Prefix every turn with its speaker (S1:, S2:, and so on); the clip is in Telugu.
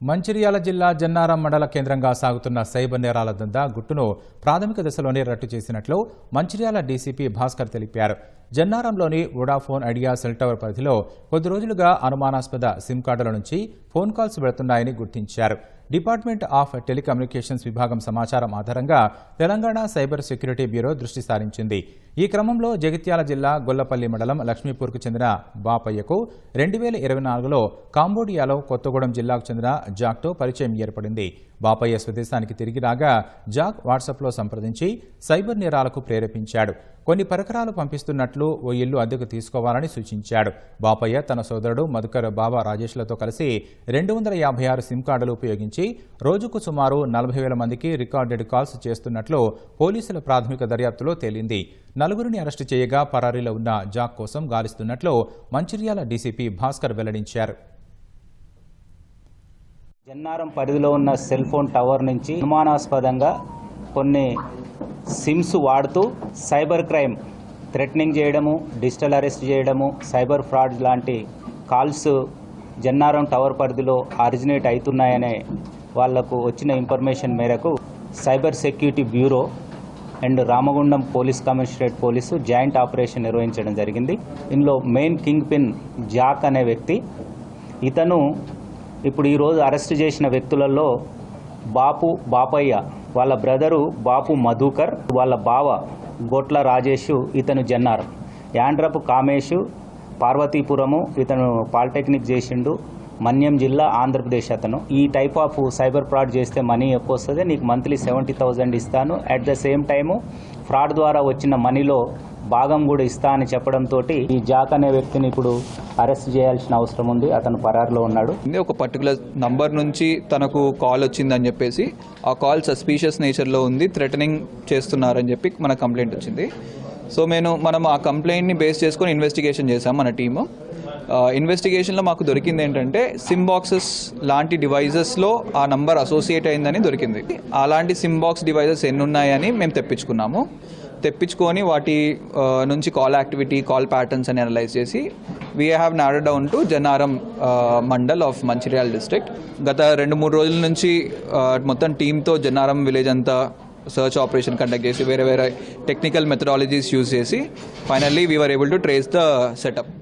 S1: మంచిర్యాల జిల్లా జన్నారం మండల కేంద్రంగా సాగుతున్న సైబర్ నేరాల దందా గుట్టును ప్రాథమిక దశలోనే రట్టు చేసినట్లు మంచిర్యాల డీసీపీ భాస్కర్ తెలిపారు. జన్నారంలోని వొడాఫోన్ ఐడియా సెల్ టవర్ పరిధిలో కొద్ది రోజులుగా అనుమానాస్పద సిమ్ కార్డుల నుంచి ఫోన్ కాల్స్ వెళుతున్నాయని గుర్తించారు. డిపార్ట్మెంట్ ఆఫ్ టెలికమ్యూనికేషన్స్ విభాగం సమాచారం ఆధారంగా తెలంగాణ సైబర్ సెక్యూరిటీ బ్యూరో దృష్టి సారించింది. ఈ క్రమంలో జగిత్యాల జిల్లా గొల్లపల్లి మండలం లక్ష్మీపూర్కు చెందిన బాపయ్యకు రెండు వేల ఇరవై నాలుగులో కాంబోడియాలో కొత్తగూడెం జిల్లాకు చెందిన జాక్తో పరిచయం ఏర్పడింది. బాపయ్య స్వదేశానికి తిరిగి రాగా జాక్ వాట్సాప్లో సంప్రదించి సైబర్ నేరాలకు ప్రేరేపించాడు. కొన్ని పరికరాలు పంపిస్తున్నట్లు ఓ ఇల్లు అద్దెకు తీసుకోవాలని సూచించాడు. బాపయ్య తన సోదరుడు మధుకర్ బాబా రాజేష్లతో కలిసి రెండు వందల యాభై ఆరు సిమ్ కార్డులు ఉపయోగించి రోజుకు సుమారు నలభై వేల మందికి రికార్డెడ్ కాల్స్ చేస్తున్నట్లు పోలీసుల ప్రాథమిక దర్యాప్తులో తేలింది. నలుగురిని అరెస్టు చేయగా పరారీలో ఉన్న జాక్ కోసం గాలిస్తున్నట్లు మంచిర్యాల డీసీపీ భాస్కర్ వెల్లడించారు.
S2: జన్నారం పరిధిలో ఉన్న సెల్ ఫోన్ టవర్ నుంచి అనుమానాస్పదంగా కొన్ని సిమ్స్ వాడుతూ సైబర్ క్రైమ్ థ్రెటనింగ్ చేయడము డిజిటల్ అరెస్ట్ చేయడము సైబర్ ఫ్రాడ్ లాంటి కాల్స్ జన్నారం టవర్ పరిధిలో ఆరిజినేట్ అవుతున్నాయనే వాళ్ళకు వచ్చిన ఇన్ఫర్మేషన్ మేరకు cyber security bureau and Ramagundam police commissionerate police joint operation నిర్వహించడం జరిగింది. ఇందులో మెయిన్ కింగ్ పిన్ జాక్ అనే వ్యక్తి ఇతను ఇప్పుడు ఈరోజు అరెస్ట్ చేసిన వ్యక్తులలో బాపు బాపయ్య వాళ్ళ బ్రదరు బాపు మధుకర్ వాళ్ళ బావ గొట్ల రాజేషు ఇతను జన్నార్. యాండ్రపు కామేషు పార్వతీపురము ఇతను పాలిటెక్నిక్ చేసిండు. మన్యం జిల్లా ఆంధ్రప్రదేశ్ అతను. ఈ టైప్ ఆఫ్ సైబర్ ఫ్రాడ్ చేస్తే మనీ ఎక్కువ వస్తుంది నీకు మంత్లీ సెవెంటీ థౌజండ్ ఇస్తాను. At the same time fraud ద్వారా వచ్చిన మనీలో భాగం కూడా ఇస్తా అని చెప్పడంతో ఈ జాక్ అనే వ్యక్తిని ఇప్పుడు అరెస్ట్ చేయాల్సిన అవసరం ఉంది. అతను పరారులో ఉన్నాడు.
S3: ఒక పర్టికులర్ నంబర్ నుంచి తనకు కాల్ వచ్చిందని చెప్పేసి ఆ కాల్ సస్పీషియస్ నేచర్లో ఉంది థ్రెటనింగ్ చేస్తున్నారని చెప్పి మన కంప్లైంట్ వచ్చింది. సో నేను మనం ఆ కంప్లైంట్ని బేస్ చేసుకొని ఇన్వెస్టిగేషన్ చేసాం మన టీము ఇన్వెస్టిగేషన్లో మాకు దొరికింది ఏంటంటే సిమ్ బాక్సెస్ లాంటి డివైజెస్లో ఆ నంబర్ అసోసియేట్ అయిందని దొరికింది. అలాంటి సిమ్ బాక్స్ డివైజెస్ ఎన్ని ఉన్నాయని మేము తెప్పించుకున్నాము. తెప్పించుకొని వాటి నుంచి కాల్ యాక్టివిటీ కాల్ ప్యాటర్న్స్ అని అనలైజ్ చేసి we have narrow down to Janaram mandal of Mancherial district గత రెండు మూడు రోజుల నుంచి మొత్తం టీంతో జనారం విలేజ్ అంతా సర్చ్ ఆపరేషన్ కండక్ట్ చేసి వేరే వేరే టెక్నికల్ మెథడాలజీస్ యూజ్ చేసి finally we are able to trace the setup